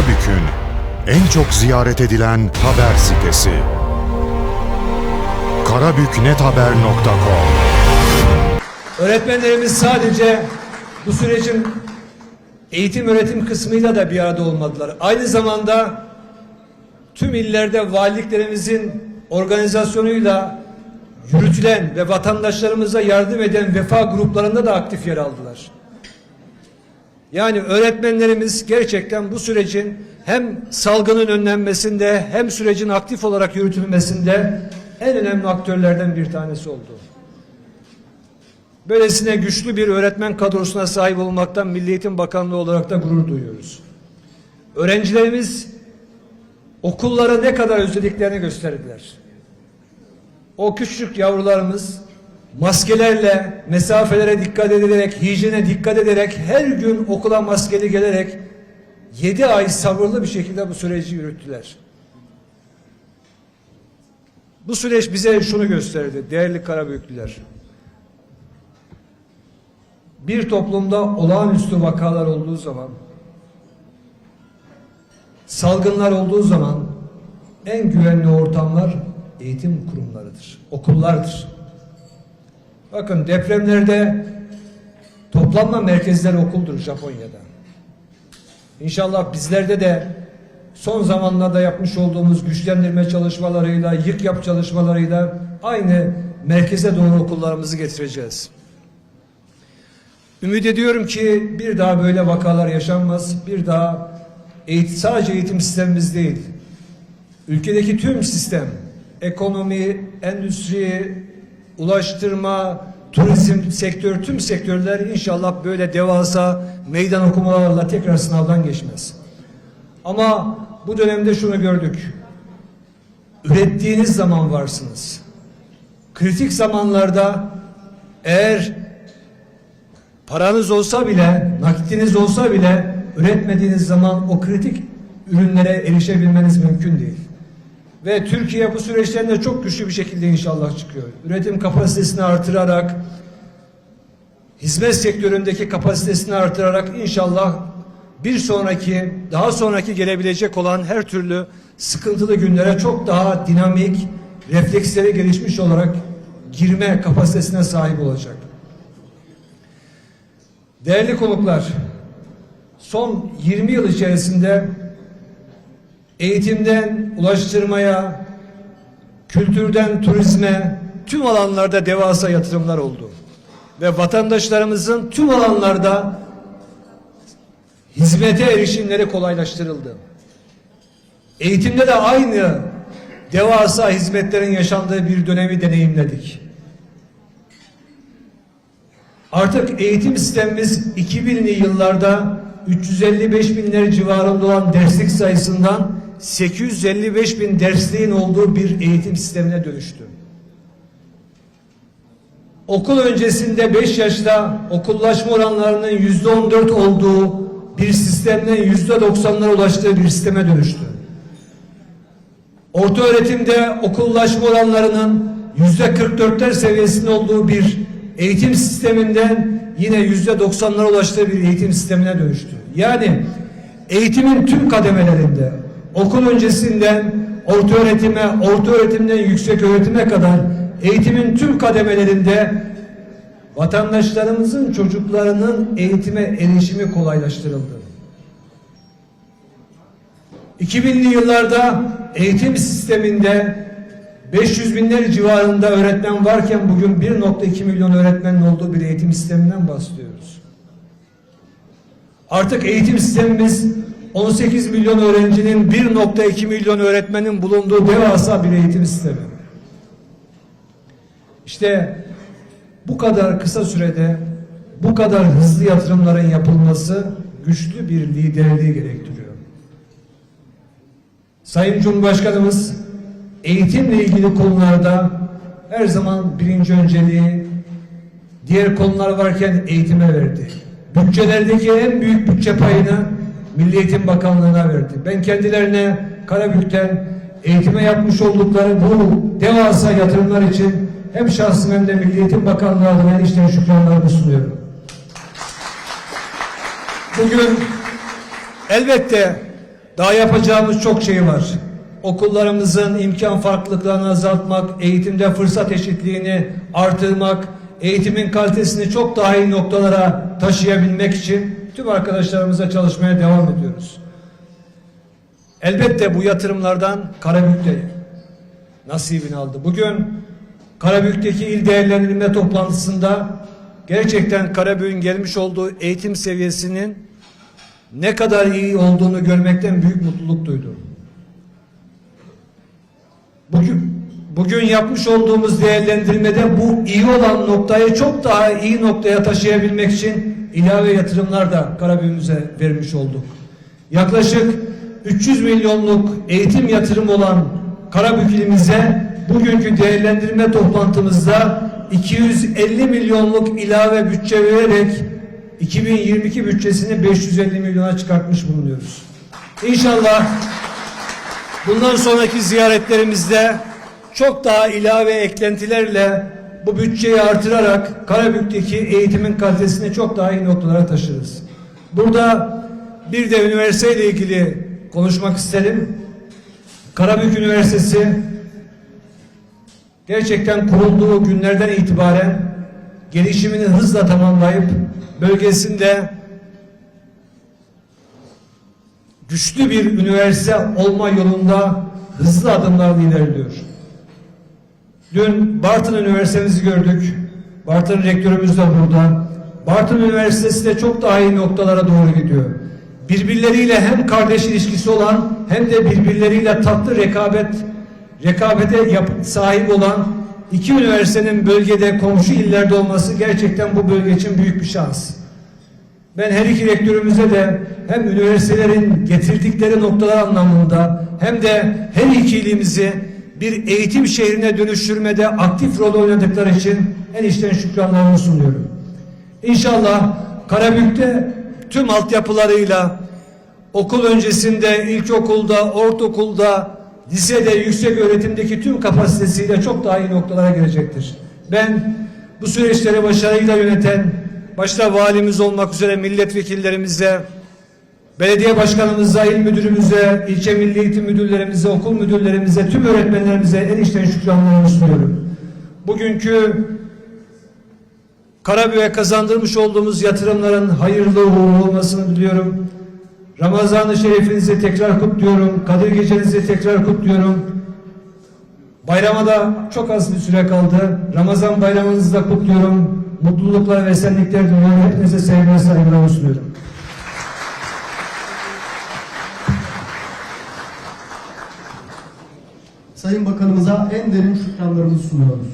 Karabük'ün en çok ziyaret edilen haber sitesi. karabüknethaber.com Öğretmenlerimiz sadece bu sürecin eğitim öğretim kısmıyla da bir arada olmadılar. Aynı zamanda tüm illerde valiliklerimizin organizasyonuyla yürütülen ve vatandaşlarımıza yardım eden vefa gruplarında da aktif yer aldılar. Yani öğretmenlerimiz gerçekten bu sürecin hem salgının önlenmesinde hem sürecin aktif olarak yürütülmesinde en önemli aktörlerden bir tanesi oldu. Böylesine güçlü bir öğretmen kadrosuna sahip olmaktan Milli Eğitim Bakanlığı olarak da gurur duyuyoruz. Öğrencilerimiz okullara ne kadar özlediklerini gösterdiler. O küçük yavrularımız maskelerle, mesafelere dikkat ederek, hijyene dikkat ederek, her gün okula maskeli gelerek yedi ay sabırlı bir şekilde bu süreci yürüttüler. Bu süreç bize şunu gösterdi değerli Karabüyüklüler bir toplumda olağanüstü vakalar olduğu zaman salgınlar olduğu zaman en güvenli ortamlar eğitim kurumlarıdır, okullardır. Bakın depremlerde toplanma merkezleri okuldur Japonya'da. İnşallah bizlerde de son zamanlarda yapmış olduğumuz güçlendirme çalışmalarıyla, yık yap çalışmalarıyla aynı merkeze doğru okullarımızı getireceğiz. Ümit ediyorum ki bir daha böyle vakalar yaşanmaz. Bir daha eğitim, sadece eğitim sistemimiz değil, ülkedeki tüm sistem, ekonomi, endüstri, ulaştırma, turizm sektör, tüm sektörler inşallah böyle devasa meydan okumalarla tekrar sınavdan geçmez. Ama bu dönemde şunu gördük. Ürettiğiniz zaman varsınız. Kritik zamanlarda eğer paranız olsa bile, nakitiniz olsa bile üretmediğiniz zaman o kritik ürünlere erişebilmeniz mümkün değil. Ve Türkiye bu süreçten de çok güçlü bir şekilde inşallah çıkıyor. Üretim kapasitesini artırarak, hizmet sektöründeki kapasitesini artırarak inşallah bir sonraki, daha sonraki gelebilecek olan her türlü sıkıntılı günlere çok daha dinamik, refleksleri gelişmiş olarak girme kapasitesine sahip olacak. Değerli konuklar, son 20 yıl içerisinde eğitimden ulaştırmaya, kültürden turizme tüm alanlarda devasa yatırımlar oldu. Ve vatandaşlarımızın tüm alanlarda hizmete erişimleri kolaylaştırıldı. Eğitimde de aynı devasa hizmetlerin yaşandığı bir dönemi deneyimledik. Artık eğitim sistemimiz 2000'li yıllarda 355 binler civarında olan derslik sayısından 855 bin dersliğin olduğu bir eğitim sistemine dönüştü. Okul öncesinde 5 yaşta okullaşma oranlarının yüzde 14 olduğu bir sistemden yüzde 90'lara ulaştığı bir sisteme dönüştü. Orta öğretimde okullaşma oranlarının yüzde 44'ler seviyesinde olduğu bir eğitim sisteminden yine yüzde 90'lara ulaştığı bir eğitim sistemine dönüştü. Yani eğitimin tüm kademelerinde okul öncesinden orta öğretime, orta öğretimden yüksek öğretime kadar eğitimin tüm kademelerinde vatandaşlarımızın çocuklarının eğitime erişimi kolaylaştırıldı. 2000'li yıllarda eğitim sisteminde 500 binler civarında öğretmen varken bugün 1.2 milyon öğretmenin olduğu bir eğitim sisteminden bahsediyoruz. Artık eğitim sistemimiz 18 milyon öğrencinin 1.2 milyon öğretmenin bulunduğu devasa bir eğitim sistemi. İşte bu kadar kısa sürede bu kadar hızlı yatırımların yapılması güçlü bir liderliği gerektiriyor. Sayın Cumhurbaşkanımız eğitimle ilgili konularda her zaman birinci önceliği diğer konular varken eğitime verdi. Bütçelerdeki en büyük bütçe payını Milli Eğitim Bakanlığı'na verdi. Ben kendilerine Karabük'ten eğitime yapmış oldukları bu devasa yatırımlar için hem şahsım hem de Milli Eğitim Bakanlığı adına içten şükranlarımı sunuyorum. Bugün elbette Daha yapacağımız çok şey var. Okullarımızın imkan farklılıklarını azaltmak, eğitimde fırsat eşitliğini artırmak, eğitimin kalitesini çok daha iyi noktalara taşıyabilmek için tüm arkadaşlarımıza çalışmaya devam ediyoruz. Elbette bu yatırımlardan Karabük de nasibini aldı. Bugün Karabük'teki il değerlendirme toplantısında gerçekten Karabük'ün gelmiş olduğu eğitim seviyesinin ne kadar iyi olduğunu görmekten büyük mutluluk duydum. Bugün bugün yapmış olduğumuz değerlendirmede bu iyi olan noktayı çok daha iyi noktaya taşıyabilmek için ilave yatırımlar da Karabük'ümüze vermiş olduk. Yaklaşık 300 milyonluk eğitim yatırımı olan Karabük ilimize bugünkü değerlendirme toplantımızda 250 milyonluk ilave bütçe vererek 2022 bütçesini 550 milyona çıkartmış bulunuyoruz. İnşallah bundan sonraki ziyaretlerimizde çok daha ilave eklentilerle bu bütçeyi artırarak Karabük'teki eğitimin kalitesini çok daha iyi noktalara taşırız. Burada bir de üniversiteyle ilgili konuşmak isterim. Karabük Üniversitesi gerçekten kurulduğu günlerden itibaren gelişimini hızla tamamlayıp bölgesinde güçlü bir üniversite olma yolunda hızlı adımlarla ilerliyor. Dün Bartın Üniversitemizi gördük. Bartın rektörümüz de burada. Bartın Üniversitesi de çok daha iyi noktalara doğru gidiyor. Birbirleriyle hem kardeş ilişkisi olan hem de birbirleriyle tatlı rekabet rekabete yap, sahip olan iki üniversitenin bölgede komşu illerde olması gerçekten bu bölge için büyük bir şans. Ben her iki rektörümüze de hem üniversitelerin getirdikleri noktalar anlamında hem de her iki ilimizi bir eğitim şehrine dönüştürmede aktif rol oynadıkları için en içten şükranlarımı sunuyorum. İnşallah Karabük'te tüm altyapılarıyla okul öncesinde, ilkokulda, ortaokulda, lisede, yüksek öğretimdeki tüm kapasitesiyle çok daha iyi noktalara gelecektir. Ben bu süreçleri başarıyla yöneten, başta valimiz olmak üzere milletvekillerimize, belediye başkanımıza, il müdürümüze, ilçe milli eğitim müdürlerimize, okul müdürlerimize, tüm öğretmenlerimize en içten şükranlarımı sunuyorum. Bugünkü Karabük'e kazandırmış olduğumuz yatırımların hayırlı uğurlu olmasını diliyorum. Ramazan-ı Şerifinizi tekrar kutluyorum. Kadir Gecenizi tekrar kutluyorum. Bayrama da çok az bir süre kaldı. Ramazan bayramınızı da kutluyorum. Mutluluklar ve esenlikler diliyorum. Hepinize sevgiler saygılar sunuyorum. Sayın Bakanımıza en derin şükranlarımızı sunuyoruz.